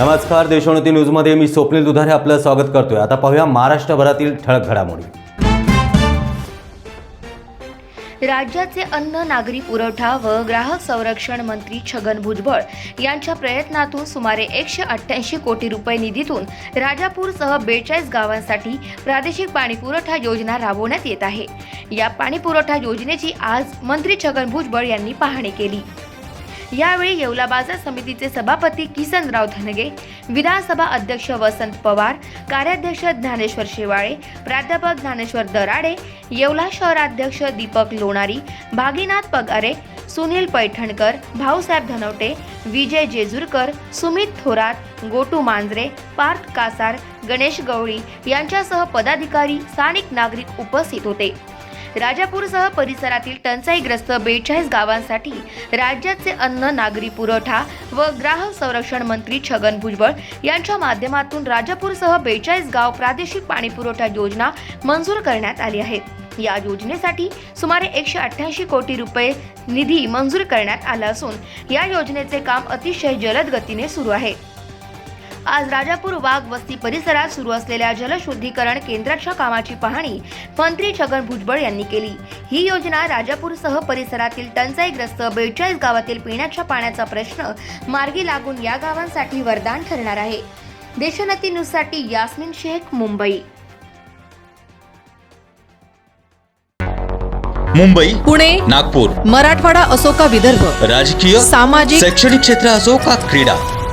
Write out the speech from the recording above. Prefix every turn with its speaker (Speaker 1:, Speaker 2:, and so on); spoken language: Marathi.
Speaker 1: नमस्कार देशोन्नती न्यूजमध्ये मी स्वप्नील दुधारे आपलं स्वागत करतोय. आता पाहूया महाराष्ट्रभरातील ठळक घडामोडी.
Speaker 2: राज्याचे अन्न नागरी पुरवठा व ग्राहक संरक्षण मंत्री छगन भुजबळ यांच्या प्रयत्नातून सुमारे एकशे अठ्ठ्याऐंशी कोटी रुपये निधीतून राजापूरसह बेचाळीस गावांसाठी प्रादेशिक पाणीपुरवठा योजना राबवण्यात येत आहे. या पाणीपुरवठा योजनेची आज मंत्री छगन भुजबळ यांनी पाहणी केली. यावेळी येवला बाजार समितीचे सभापती किसनराव धनगे विधानसभा अध्यक्ष वसंत पवार कार्याध्यक्ष ज्ञानेश्वर शेवाळे प्राध्यापक ज्ञानेश्वर दराडे येवला शहराध्यक्ष दीपक लोणारी भागीनाथ पगारे सुनील पैठणकर भाऊसाहेब धनवटे विजय जेजुरकर सुमित थोरात गोटू मांजरे पार्थ कासार गणेश गवळी यांच्यासह पदाधिकारी स्थानिक नागरिक उपस्थित होते. राजापूरसह परिसरातील टंचाईग्रस्त बेचाळीस गावांसाठी राज्याचे अन्न नागरी पुरवठा व ग्राहक संरक्षण मंत्री छगन भुजबळ यांच्या माध्यमातून राजापूरसह बेचाळीस गाव प्रादेशिक पाणीपुरवठा योजना मंजूर करण्यात आली आहे. या योजनेसाठी सुमारे एकशे अठ्ठ्याऐंशी कोटी रुपये निधी मंजूर करण्यात आला असून या योजनेचे काम अतिशय जलद गतीने सुरू आहे. आज राजापूर वाघ वस्ती परिसरात सुरू असलेल्या जलशुद्धीकरण केंद्राच्या कामाची पाहणी मंत्री छगन भुजबळ यांनी केली. ही योजना राजापूरसह परिसरातील टंचाईग्रस्त बेचाळीस गावातील पिण्याच्या पाण्याचा प्रश्न मार्गी लागून या गावांसाठी वरदान ठरणार आहे. देशोन्नती न्यूजसाठी यास्मिन शेख मुंबई.
Speaker 3: मुंबई
Speaker 4: पुणे
Speaker 3: नागपूर.
Speaker 4: मराठवाडा असो का विदर्भ?
Speaker 3: राजकीय
Speaker 4: सामाजिक
Speaker 3: शैक्षणिक क्षेत्र असो का क्रीडा?